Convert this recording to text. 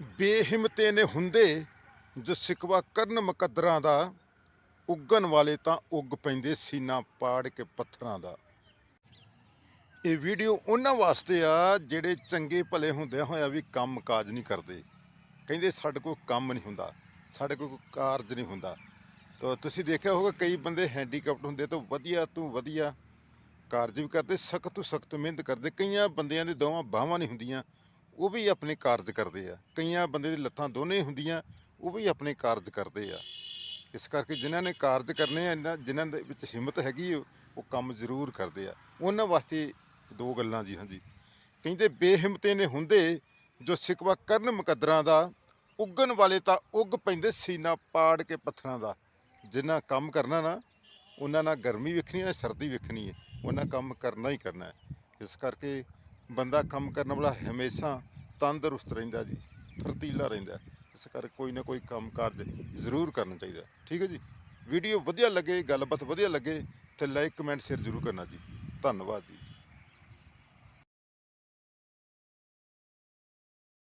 ਬੇਹਿੰਮਤੇ ਨੇ ਹੁੰਦੇ ਜੋ ਸਿਕਵਾ ਕਰਨ ਮੁਕੱਦਰਾਂ ਦਾ, ਉੱਗਣ ਵਾਲੇ ਤਾਂ ਉੱਗ ਪੈਂਦੇ ਸੀਨਾ ਪਾੜ ਕੇ ਪੱਥਰਾਂ ਦਾ। ਇਹ ਵੀਡੀਓ ਉਹਨਾਂ ਵਾਸਤੇ ਆ ਜਿਹੜੇ ਚੰਗੇ ਭਲੇ ਹੁੰਦਿਆਂ ਹੋਇਆ ਵੀ ਕੰਮ ਕਾਜ ਨਹੀਂ ਕਰਦੇ। ਕਹਿੰਦੇ ਸਾਡੇ ਕੋਲ ਕੰਮ ਨਹੀਂ ਹੁੰਦਾ, ਸਾਡੇ ਕੋਲ ਕੋਈ ਕਾਰਜ ਨਹੀਂ ਹੁੰਦਾ। ਤਾਂ ਤੁਸੀਂ ਦੇਖਿਆ ਹੋਗਾ ਕਈ ਬੰਦੇ ਹੈਂਡੀਕੈਪਟ ਹੁੰਦੇ ਤਾਂ ਵਧੀਆ ਤੋਂ ਵਧੀਆ ਕਾਰਜ ਵੀ ਕਰਦੇ, ਸਖਤ ਤੋਂ ਸਖਤ ਮਿਹਨਤ ਕਰਦੇ। ਕਈਆਂ ਬੰਦਿਆਂ ਦੇ ਦੋਵਾਂ ਬਾਹਾਂ ਨਹੀਂ ਹੁੰਦੀਆਂ ਉਹ ਵੀ ਆਪਣੇ ਕਾਰਜ ਕਰਦੇ ਆ। ਕਈਆਂ ਬੰਦੇ ਦੀ ਲੱਤਾਂ ਦੋਨੇ ਹੁੰਦੀਆਂ, ਉਹ ਵੀ ਆਪਣੇ ਕਾਰਜ ਕਰਦੇ ਆ। ਇਸ ਕਰਕੇ ਜਿਨ੍ਹਾਂ ਨੇ ਕਾਰਜ ਕਰਨੇ ਆ, ਇਹਨਾਂ ਜਿਨ੍ਹਾਂ ਦੇ ਵਿੱਚ ਹਿੰਮਤ ਹੈਗੀ ਉਹ ਉਹ ਕੰਮ ਜ਼ਰੂਰ ਕਰਦੇ ਆ। ਉਹਨਾਂ ਵਾਸਤੇ ਦੋ ਗੱਲਾਂ ਜੀ, ਹਾਂਜੀ। ਕਹਿੰਦੇ ਬੇਹਿੰਮਤੇ ਨੇ ਹੁੰਦੇ ਜੋ ਸਿਕਵਾ ਕਰਨ ਮੁਕੱਦਰਾਂ ਦਾ, ਉੱਗਣ ਵਾਲੇ ਤਾਂ ਉੱਗ ਪੈਂਦੇ ਸੀਨਾ ਪਾੜ ਕੇ ਪੱਥਰਾਂ ਦਾ। ਜਿਨ੍ਹਾਂ ਕੰਮ ਕਰਨਾ ਨਾ, ਉਹਨਾਂ ਨਾਲ ਗਰਮੀ ਵੇਖਣੀ ਹੈ ਸਰਦੀ ਵੇਖਣੀ ਹੈ ਉਹਨਾਂ ਕੰਮ ਕਰਨਾ ਹੀ ਕਰਨਾ। ਹੈ ਇਸ ਕਰਕੇ ਬੰਦਾ ਕੰਮ ਕਰਨ ਵਾਲਾ ਹਮੇਸ਼ਾ ਤੰਦਰੁਸਤ ਰਹਿੰਦਾ ਜੀ, ਫਰਤੀਲਾ ਰਹਿੰਦਾ। ਇਸ ਕਰਕੇ ਕੋਈ ਨਾ ਕੋਈ ਕੰਮ ਕਾਰਜ ਜ਼ਰੂਰ ਕਰਨਾ ਚਾਹੀਦਾ। ਠੀਕ ਹੈ ਜੀ? ਵੀਡੀਓ ਵਧੀਆ ਲੱਗੇ, ਗੱਲਬਾਤ ਵਧੀਆ ਲੱਗੇ, ਤੇ ਲਾਈਕ ਕਮੈਂਟ ਸ਼ੇਅਰ ਜ਼ਰੂਰ ਕਰਨਾ ਜੀ। ਧੰਨਵਾਦ ਜੀ।